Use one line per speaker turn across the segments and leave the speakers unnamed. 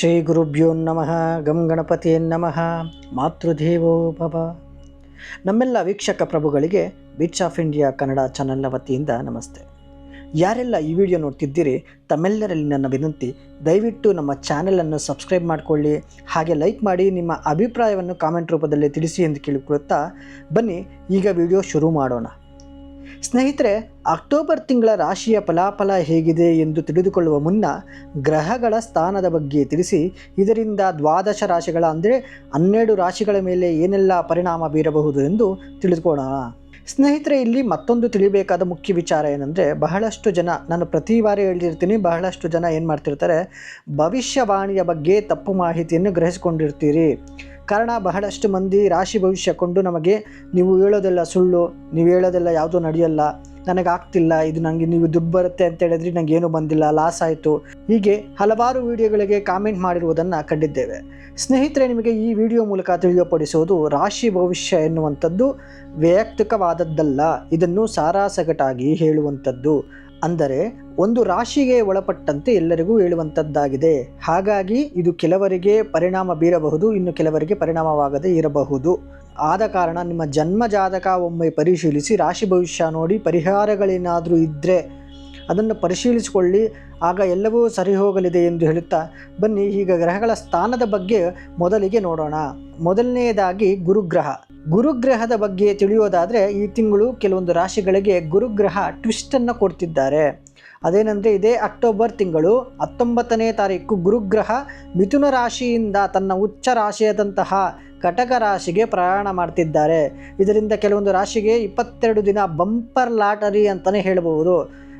ಶ್ರೀ ಗುರುಭ್ಯೋ ನಮಃ, ಗಂ ನಮಃ, ಮಾತೃದೇವೋ ಭವ. ನಮ್ಮೆಲ್ಲ ವೀಕ್ಷಕ ಪ್ರಭುಗಳಿಗೆ ಬೀಚ್ ಆಫ್ ಇಂಡಿಯಾ ಕನ್ನಡ ಚಾನೆಲ್ನ ವತಿಯಿಂದ ನಮಸ್ತೆ. ಯಾರೆಲ್ಲ ಈ ವಿಡಿಯೋ ನೋಡ್ತಿದ್ದೀರಿ, ತಮ್ಮೆಲ್ಲರಲ್ಲಿ ನನ್ನ ವಿನಂತಿ, ದಯವಿಟ್ಟು ನಮ್ಮ ಚಾನೆಲನ್ನು ಸಬ್ಸ್ಕ್ರೈಬ್ ಮಾಡಿಕೊಳ್ಳಿ, ಹಾಗೆ ಲೈಕ್ ಮಾಡಿ, ನಿಮ್ಮ ಅಭಿಪ್ರಾಯವನ್ನು ಕಾಮೆಂಟ್ ರೂಪದಲ್ಲಿ ತಿಳಿಸಿ ಎಂದು ಕೇಳಿಕೊಳ್ಳುತ್ತಾ ಬನ್ನಿ, ಈಗ ವಿಡಿಯೋ ಶುರು ಮಾಡೋಣ. ಸ್ನೇಹಿತರೆ, ಅಕ್ಟೋಬರ್ ತಿಂಗಳ ರಾಶಿಯ ಫಲಾಫಲ ಹೇಗಿದೆ ಎಂದು ತಿಳಿದುಕೊಳ್ಳುವ ಮುನ್ನ ಗ್ರಹಗಳ ಸ್ಥಾನದ ಬಗ್ಗೆ ತಿಳಿಸಿ, ಇದರಿಂದ ದ್ವಾದಶ ರಾಶಿಗಳ ಅಂದರೆ ಹನ್ನೆರಡು ರಾಶಿಗಳ ಮೇಲೆ ಏನೆಲ್ಲ ಪರಿಣಾಮ ಬೀರಬಹುದು ಎಂದು ತಿಳಿದುಕೊಳ್ಳೋಣ. ಸ್ನೇಹಿತರೆ, ಇಲ್ಲಿ ಮತ್ತೊಂದು ತಿಳಿಬೇಕಾದ ಮುಖ್ಯ ವಿಚಾರ ಏನಂದರೆ, ಬಹಳಷ್ಟು ಜನ, ನಾನು ಪ್ರತಿ ಬಾರಿ ಹೇಳಿರ್ತೀನಿ, ಬಹಳಷ್ಟು ಜನ ಏನು ಮಾಡ್ತಿರ್ತಾರೆ, ಭವಿಷ್ಯವಾಣಿಯ ಬಗ್ಗೆ ತಪ್ಪು ಮಾಹಿತಿಯನ್ನು ಗ್ರಹಿಸಿಕೊಂಡಿರ್ತೀರಿ. ಕಾರಣ ಬಹಳಷ್ಟು ಮಂದಿ ರಾಶಿ ಭವಿಷ್ಯ ಕೊಂಡು ನಮಗೆ ನೀವು ಹೇಳೋದೆಲ್ಲ ಸುಳ್ಳು, ನೀವು ಹೇಳೋದೆಲ್ಲ ಯಾವುದೂ ನಡೆಯಲ್ಲ, ನನಗಾಗ್ತಿಲ್ಲ, ಇದು ನನಗೆ ನೀವು ದುಡ್ಡು ಬರುತ್ತೆ ಅಂತ ಹೇಳಿದ್ರೆ ನನಗೆ ಏನೂ ಬಂದಿಲ್ಲ ಲಾಸ್ ಆಯಿತು. ಹೀಗೆ ಹಲವಾರು ವಿಡಿಯೋಗಳಿಗೆ ಕಾಮೆಂಟ್ ಮಾಡಿರುವುದನ್ನು ಕಂಡಿದ್ದೇವೆ. ಸ್ನೇಹಿತರೆ, ನಿಮಗೆ ಈ ವಿಡಿಯೋ ಮೂಲಕ ತಿಳಿಯಪಡಿಸುವುದು ರಾಶಿ ಭವಿಷ್ಯ ಎನ್ನುವಂಥದ್ದು ವೈಯಕ್ತಿಕವಾದದ್ದಲ್ಲ, ಇದನ್ನು ಸಾರಾಸಗಟಾಗಿ ಹೇಳುವಂಥದ್ದು. ಅಂದರೆ ಒಂದು ರಾಶಿಗೆ ಒಳಪಟ್ಟಂತೆ ಎಲ್ಲರಿಗೂ ಹೇಳುವಂಥದ್ದಾಗಿದೆ ಹಾಗಾಗಿ ಇದು ಕೆಲವರಿಗೆ ಪರಿಣಾಮ ಬೀರಬಹುದು, ಇನ್ನು ಕೆಲವರಿಗೆ ಪರಿಣಾಮವಾಗದೆ ಇರಬಹುದು. ಆದ ಕಾರಣ ನಿಮ್ಮ ಜನ್ಮ ಜಾತಕ ಒಮ್ಮೆ ಪರಿಶೀಲಿಸಿ, ರಾಶಿ ಭವಿಷ್ಯ ನೋಡಿ ಪರಿಹಾರಗಳೇನಾದರೂ ಇದ್ದರೆ ಅದನ್ನು ಪರಿಶೀಲಿಸಿಕೊಳ್ಳಿ. ಆಗ ಎಲ್ಲವೂ ಸರಿ ಹೋಗಲಿದೆ ಎಂದು ಹೇಳುತ್ತಾ, ಬನ್ನಿ ಈಗ ಗ್ರಹಗಳ ಸ್ಥಾನದ ಬಗ್ಗೆ ಮೊದಲಿಗೆ ನೋಡೋಣ. ಮೊದಲನೆಯದಾಗಿ ಗುರುಗ್ರಹ. ಗುರುಗ್ರಹದ ಬಗ್ಗೆ ತಿಳಿಯೋದಾದರೆ ಈ ತಿಂಗಳು ಕೆಲವೊಂದು ರಾಶಿಗಳಿಗೆ ಗುರುಗ್ರಹ ಟ್ವಿಸ್ಟನ್ನು ಕೊಡ್ತಿದ್ದಾರೆ. ಅದೇನೆಂದರೆ ಇದೇ ಅಕ್ಟೋಬರ್ ತಿಂಗಳು ಹತ್ತೊಂಬತ್ತನೇ ತಾರೀಕು ಗುರುಗ್ರಹ ಮಿಥುನ ರಾಶಿಯಿಂದ ತನ್ನ ಉಚ್ಚ ರಾಶಿಯಾದಂತಹ ಕಟಕ ರಾಶಿಗೆ ಪ್ರಯಾಣ ಮಾಡ್ತಿದ್ದಾರೆ. ಇದರಿಂದ ಕೆಲವೊಂದು ರಾಶಿಗೆ ಇಪ್ಪತ್ತೆರಡು ದಿನ ಬಂಪರ್ ಲಾಟರಿ ಅಂತಲೇ ಹೇಳಬಹುದು.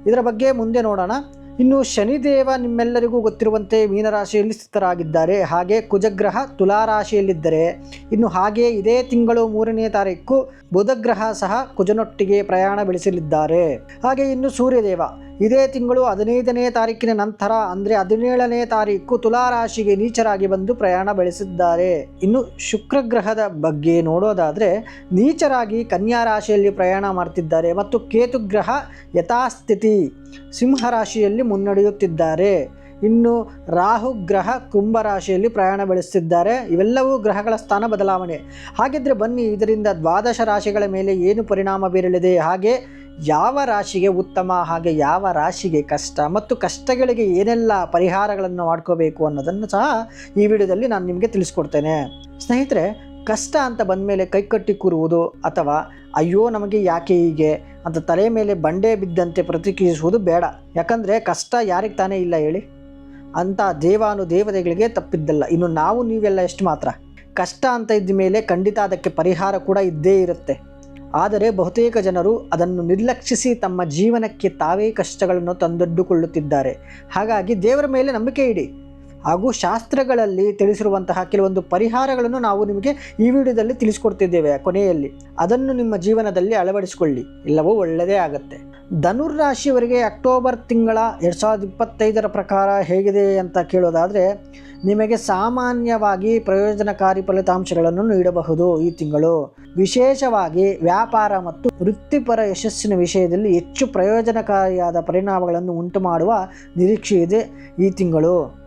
ಇದರ ಬಗ್ಗೆ ಮುಂದೆ ನೋಡೋಣ. ಇನ್ನು ಶನಿದೇವ ನಿಮ್ಮೆಲ್ಲರಿಗೂ ಗೊತ್ತಿರುವಂತೆ ಮೀನರಾಶಿಯಲ್ಲಿ ಸ್ಥಿತರಾಗಿದ್ದಾರೆ. ಹಾಗೆ ಕುಜಗ್ರಹ ತುಲಾರಾಶಿಯಲ್ಲಿದ್ದರೆ ಇನ್ನು ಹಾಗೆ ಇದೇ ತಿಂಗಳು ಮೂರನೇ ತಾರೀಕು ಬುಧಗ್ರಹ ಸಹ ಕುಜನೊಟ್ಟಿಗೆ ಪ್ರಯಾಣ ಬೆಳೆಸಲಿದ್ದಾರೆ. ಹಾಗೆ ಇನ್ನು ಸೂರ್ಯದೇವ. ಇದೇ ತಿಂಗಳು ಹದಿನೈದನೇ ತಾರೀಕಿನ ನಂತರ ಅಂದರೆ ಹದಿನೇಳನೇ ತಾರೀಕು ತುಲಾರಾಶಿಗೆ ನೀಚರಾಗಿ ಬಂದು ಪ್ರಯಾಣ ಬೆಳೆಸಿದ್ದಾರೆ. ಇನ್ನು ಶುಕ್ರಗ್ರಹದ ಬಗ್ಗೆ ನೋಡೋದಾದರೆ ನೀಚರಾಗಿ ಕನ್ಯಾ ರಾಶಿಯಲ್ಲಿ ಪ್ರಯಾಣ ಮಾಡ್ತಿದ್ದಾರೆ ಮತ್ತು ಕೇತುಗ್ರಹ ಯಥಾಸ್ಥಿತಿ ಸಿಂಹರಾಶಿಯಲ್ಲಿ ಮುನ್ನಡೆಯುತ್ತಿದ್ದಾರೆ. ಇನ್ನು ರಾಹು ಗ್ರಹ ಕುಂಭರಾಶಿಯಲ್ಲಿ ಪ್ರಯಾಣ ಬೆಳೆಸ್ತಿದ್ದಾರೆ. ಇವೆಲ್ಲವೂ ಗ್ರಹಗಳ ಸ್ಥಾನ ಬದಲಾವಣೆ. ಹಾಗಿದ್ರೆ ಬನ್ನಿ ಇದರಿಂದ ದ್ವಾದಶ ರಾಶಿಗಳ ಮೇಲೆ ಏನು ಪರಿಣಾಮ ಬೀರಲಿದೆ? ಹಾಗೆ ಯಾವ ರಾಶಿಗೆ ಉತ್ತಮ, ಹಾಗೆ ಯಾವ ರಾಶಿಗೆ ಕಷ್ಟ ಮತ್ತು ಕಷ್ಟಗಳಿಗೆ ಏನೆಲ್ಲ ಪರಿಹಾರಗಳನ್ನು ಮಾಡ್ಕೋಬೇಕು ಅನ್ನೋದನ್ನು ಸಹ ಈ ವಿಡಿಯೋದಲ್ಲಿ ನಾನು ನಿಮಗೆ ತಿಳಿಸ್ಕೊಡ್ತೇನೆ. ಸ್ನೇಹಿತರೆ, ಕಷ್ಟ ಅಂತ ಬಂದ ಮೇಲೆ ಕೈಕಟ್ಟಿ ಕೂರುವುದು ಅಥವಾ ಅಯ್ಯೋ ನಮಗೆ ಯಾಕೆ ಹೀಗೆ ಅಂತ ತಲೆ ಮೇಲೆ ಬಂಡೆ ಬಿದ್ದಂತೆ ಪ್ರತಿಕ್ರಿಯಿಸುವುದು ಬೇಡ. ಯಾಕಂದರೆ ಕಷ್ಟ ಯಾರಿಗೆ ತಾನೇ ಇಲ್ಲ ಹೇಳಿ. ಅಂತ ದೇವಾನು ದೇವತೆಗಳಿಗೆ ತಪ್ಪಿದ್ದಲ್ಲ. ಇನ್ನು ನಾವು ನೀವೆಲ್ಲ ಎಷ್ಟು ಮಾತ್ರ? ಕಷ್ಟ ಅಂತ ಇದ್ದ ಮೇಲೆ ಖಂಡಿತ ಅದಕ್ಕೆ ಪರಿಹಾರ ಕೂಡ ಇದ್ದೇ ಇರುತ್ತೆ. ಆದರೆ ಬಹುತೇಕ ಜನರು ಅದನ್ನು ನಿರ್ಲಕ್ಷಿಸಿ ತಮ್ಮ ಜೀವನಕ್ಕೆ ತಾವೇ ಕಷ್ಟಗಳನ್ನು ತಂದೊಡ್ಡುಕೊಳ್ಳುತ್ತಿದ್ದಾರೆ. ಹಾಗಾಗಿ ದೇವರ ಮೇಲೆ ನಂಬಿಕೆ ಇಡಿ. ಹಾಗೂ ಶಾಸ್ತ್ರಗಳಲ್ಲಿ ತಿಳಿಸಿರುವಂತಹ ಕೆಲವೊಂದು ಪರಿಹಾರಗಳನ್ನು ನಾವು ನಿಮಗೆ ಈ ವಿಡಿಯೋದಲ್ಲಿ ತಿಳಿಸ್ಕೊಡ್ತಿದ್ದೇವೆ ಕೊನೆಯಲ್ಲಿ. ಅದನ್ನು ನಿಮ್ಮ ಜೀವನದಲ್ಲಿ ಅಳವಡಿಸಿಕೊಳ್ಳಿ. ಇಲ್ಲವೋ ಒಳ್ಳೆಯದೇ ಆಗುತ್ತೆ. ಧನುರ್ರಾಶಿಯವರಿಗೆ ಅಕ್ಟೋಬರ್ ತಿಂಗಳ ಎರಡು ಸಾವಿರದ ಇಪ್ಪತ್ತೈದರ ಪ್ರಕಾರ ಹೇಗಿದೆ ಅಂತ ಕೇಳೋದಾದರೆ, ನಿಮಗೆ ಸಾಮಾನ್ಯವಾಗಿ ಪ್ರಯೋಜನಕಾರಿ ಫಲಿತಾಂಶಗಳನ್ನು ನೀಡಬಹುದು ಈ ತಿಂಗಳು. ವಿಶೇಷವಾಗಿ ವ್ಯಾಪಾರ ಮತ್ತು ವೃತ್ತಿಪರ ಯಶಸ್ಸಿನ ವಿಷಯದಲ್ಲಿ ಹೆಚ್ಚು ಪ್ರಯೋಜನಕಾರಿಯಾದ ಪರಿಣಾಮಗಳನ್ನು ಉಂಟು ಮಾಡುವ ನಿರೀಕ್ಷೆ ಇದೆ ಈ ತಿಂಗಳು.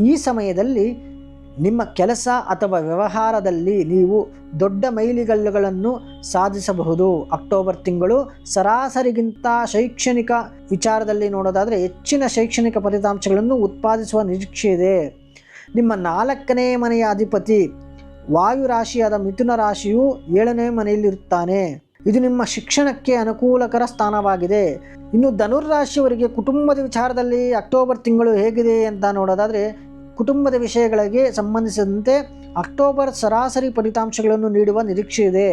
ಈ ಸಮಯದಲ್ಲಿ ನಿಮ್ಮ ಕೆಲಸ ಅಥವಾ ವ್ಯವಹಾರದಲ್ಲಿ ನೀವು ದೊಡ್ಡ ಮೈಲಿಗಲ್ಲುಗಳನ್ನು ಸಾಧಿಸಬಹುದು. ಅಕ್ಟೋಬರ್ ತಿಂಗಳು ಸರಾಸರಿಗಿಂತ ಶೈಕ್ಷಣಿಕ ವಿಚಾರದಲ್ಲಿ ನೋಡೋದಾದರೆ ಹೆಚ್ಚಿನ ಶೈಕ್ಷಣಿಕ ಫಲಿತಾಂಶಗಳನ್ನು ಉತ್ಪಾದಿಸುವ ನಿರೀಕ್ಷೆ ಇದೆ. ನಿಮ್ಮ ನಾಲ್ಕನೇ ಮನೆಯ ಅಧಿಪತಿ ವಾಯು ರಾಶಿಯಾದ ಮಿಥುನ ರಾಶಿಯು ಏಳನೇ ಮನೆಯಲ್ಲಿರುತ್ತಾನೆ. ಇದು ನಿಮ್ಮ ಶಿಕ್ಷಣಕ್ಕೆ ಅನುಕೂಲಕರ ಸ್ಥಾನವಾಗಿದೆ. ಇನ್ನು ಧನುರ್ರಾಶಿಯವರಿಗೆ ಕುಟುಂಬದ ವಿಚಾರದಲ್ಲಿ ಅಕ್ಟೋಬರ್ ತಿಂಗಳು ಹೇಗಿದೆ ಅಂತ ನೋಡೋದಾದರೆ ಕುಟುಂಬದ ವಿಷಯಗಳಿಗೆ ಸಂಬಂಧಿಸಿದಂತೆ ಅಕ್ಟೋಬರ್ ಸರಾಸರಿ ಫಲಿತಾಂಶಗಳನ್ನು ನೀಡುವ ನಿರೀಕ್ಷೆ ಇದೆ.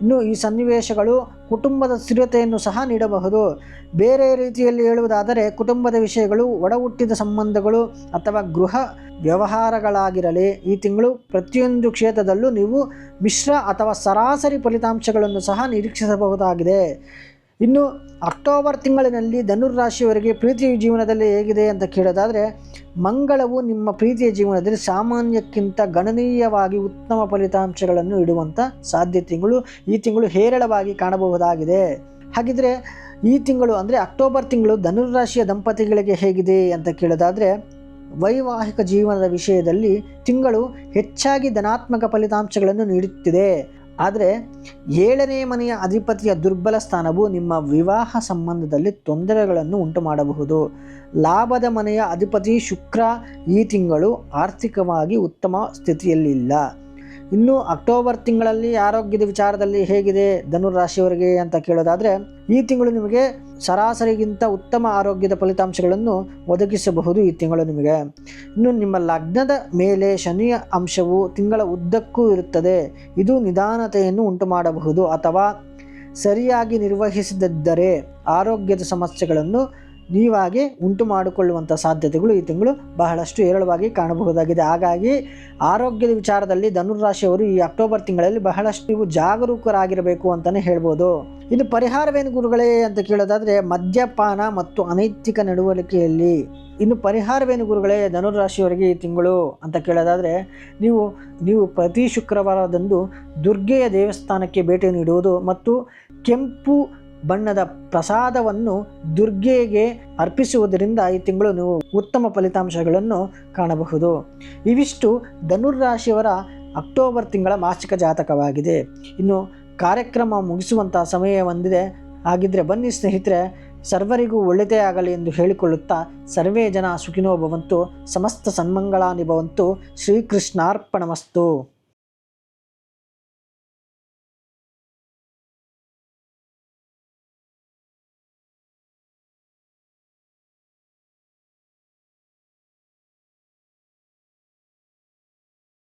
ಇನ್ನು ಈ ಸನ್ನಿವೇಶಗಳು ಕುಟುಂಬದ ಸ್ಥಿರತೆಯನ್ನು ಸಹ ನೀಡಬಹುದು. ಬೇರೆ ರೀತಿಯಲ್ಲಿ ಹೇಳುವುದಾದರೆ, ಕುಟುಂಬದ ವಿಷಯಗಳು ಒಡಹುಟ್ಟಿದ ಸಂಬಂಧಗಳು ಅಥವಾ ಗೃಹ ವ್ಯವಹಾರಗಳಾಗಿರಲಿ, ಈ ತಿಂಗಳು ಪ್ರತಿಯೊಂದು ಕ್ಷೇತ್ರದಲ್ಲೂ ನೀವು ಮಿಶ್ರ ಅಥವಾ ಸರಾಸರಿ ಫಲಿತಾಂಶಗಳನ್ನು ಸಹ ನಿರೀಕ್ಷಿಸಬಹುದಾಗಿದೆ. ಇನ್ನು ಅಕ್ಟೋಬರ್ ತಿಂಗಳಿನಲ್ಲಿ ಧನುರ್ರಾಶಿಯವರಿಗೆ ಪ್ರೀತಿಯ ಜೀವನದಲ್ಲಿ ಹೇಗಿದೆ ಅಂತ ಕೇಳೋದಾದರೆ, ಮಂಗಳವು ನಿಮ್ಮ ಪ್ರೀತಿಯ ಜೀವನದಲ್ಲಿ ಸಾಮಾನ್ಯಕ್ಕಿಂತ ಗಣನೀಯವಾಗಿ ಉತ್ತಮ ಫಲಿತಾಂಶಗಳನ್ನು ಇಡುವಂಥ ಸಾಧ್ಯತೆಗಳು ಈ ತಿಂಗಳು ಹೇರಳವಾಗಿ ಕಾಣಬಹುದಾಗಿದೆ. ಹಾಗಿದ್ರೆ, ಈ ತಿಂಗಳು ಅಂದರೆ ಅಕ್ಟೋಬರ್ ತಿಂಗಳು ಧನುರ್ರಾಶಿಯ ದಂಪತಿಗಳಿಗೆ ಹೇಗಿದೆ ಅಂತ ಕೇಳೋದಾದರೆ, ವೈವಾಹಿಕ ಜೀವನದ ವಿಷಯದಲ್ಲಿ ತಿಂಗಳು ಹೆಚ್ಚಾಗಿ ಧನಾತ್ಮಕ ಫಲಿತಾಂಶಗಳನ್ನು ನೀಡುತ್ತಿದೆ. ಆದರೆ ಏಳನೇ ಮನೆಯ ಅಧಿಪತಿಯ ದುರ್ಬಲ ಸ್ಥಾನವು ನಿಮ್ಮ ವಿವಾಹ ಸಂಬಂಧದಲ್ಲಿ ತೊಂದರೆಗಳನ್ನು ಉಂಟು ಮಾಡಬಹುದು ಲಾಭದ ಮನೆಯ ಅಧಿಪತಿ ಶುಕ್ರ ಈ ತಿಂಗಳು ಆರ್ಥಿಕವಾಗಿ ಉತ್ತಮ ಸ್ಥಿತಿಯಲ್ಲಿಲ್ಲ. ಇನ್ನು ಅಕ್ಟೋಬರ್ ತಿಂಗಳಲ್ಲಿ ಆರೋಗ್ಯದ ವಿಚಾರದಲ್ಲಿ ಹೇಗಿದೆ ಧನುರಾಶಿಯವರಿಗೆ ಅಂತ ಕೇಳೋದಾದರೆ, ಈ ತಿಂಗಳು ನಿಮಗೆ ಸರಾಸರಿಗಿಂತ ಉತ್ತಮ ಆರೋಗ್ಯದ ಫಲಿತಾಂಶಗಳನ್ನು ಒದಗಿಸಬಹುದು ಈ ತಿಂಗಳು ನಿಮಗೆ. ಇನ್ನು ನಿಮ್ಮ ಲಗ್ನದ ಮೇಲೆ ಶನಿಯ ಅಂಶವು ತಿಂಗಳ ಉದ್ದಕ್ಕೂ ಇರುತ್ತದೆ. ಇದು ನಿಧಾನತೆಯನ್ನು ಉಂಟು ಮಾಡಬಹುದು ಅಥವಾ ಸರಿಯಾಗಿ ನಿರ್ವಹಿಸದಿದ್ದರೆ ಆರೋಗ್ಯದ ಸಮಸ್ಯೆಗಳನ್ನು ನೀವಾಗಿ ಉಂಟು ಮಾಡಿಕೊಳ್ಳುವಂಥ ಸಾಧ್ಯತೆಗಳು ಈ ತಿಂಗಳು ಬಹಳಷ್ಟು ಹೇರಳವಾಗಿ ಕಾಣಬಹುದಾಗಿದೆ. ಹಾಗಾಗಿ ಆರೋಗ್ಯದ ವಿಚಾರದಲ್ಲಿ ಧನುರಾಶಿಯವರು ಈ ಅಕ್ಟೋಬರ್ ತಿಂಗಳಲ್ಲಿ ಬಹಳಷ್ಟು ನೀವು ಜಾಗರೂಕರಾಗಿರಬೇಕು ಅಂತಲೇ ಹೇಳ್ಬೋದು. ಇನ್ನು ಪರಿಹಾರವೇನು ಗುರುಗಳೇ ಅಂತ ಕೇಳೋದಾದರೆ ಮದ್ಯಪಾನ ಮತ್ತು ಅನೈತಿಕ ನಡವಳಿಕೆಯಲ್ಲಿ. ಇನ್ನು ಪರಿಹಾರವೇನು ಗುರುಗಳೇ ಧನುರಾಶಿಯವರಿಗೆ ಈ ತಿಂಗಳು ಅಂತ ಕೇಳೋದಾದರೆ ನೀವು ನೀವು ಪ್ರತಿ ಶುಕ್ರವಾರದಂದು ದುರ್ಗೆಯ ದೇವಸ್ಥಾನಕ್ಕೆ ಭೇಟಿ ನೀಡುವುದು ಮತ್ತು ಕೆಂಪು ಬಣ್ಣದ ಪ್ರಸಾದವನ್ನು ದುರ್ಗೆಗೆ ಅರ್ಪಿಸುವುದರಿಂದ ಈ ತಿಂಗಳು ನೀವು ಉತ್ತಮ ಫಲಿತಾಂಶಗಳನ್ನು ಕಾಣಬಹುದು. ಇವಿಷ್ಟು ಧನುರ್ರಾಶಿಯವರ ಅಕ್ಟೋಬರ್ ತಿಂಗಳ ಮಾಸಿಕ ಜಾತಕವಾಗಿದೆ. ಇನ್ನು ಕಾರ್ಯಕ್ರಮ ಮುಗಿಸುವಂಥ ಸಮಯ ಬಂದಿದೆ. ಹಾಗಿದ್ರೆ ಬನ್ನಿ ಸ್ನೇಹಿತರೆ, ಸರ್ವರಿಗೂ ಒಳ್ಳೆಯದೇ ಆಗಲಿ ಎಂದು ಹೇಳಿಕೊಳ್ಳುತ್ತಾ ಸರ್ವೇ ಜನ ಸುಖಿನೋ ಭವಂತು, ಸಮಸ್ತ ಸನ್ಮಂಗಳಾನಿ ಭವಂತು, ಶ್ರೀಕೃಷ್ಣಾರ್ಪಣಮಸ್ತು.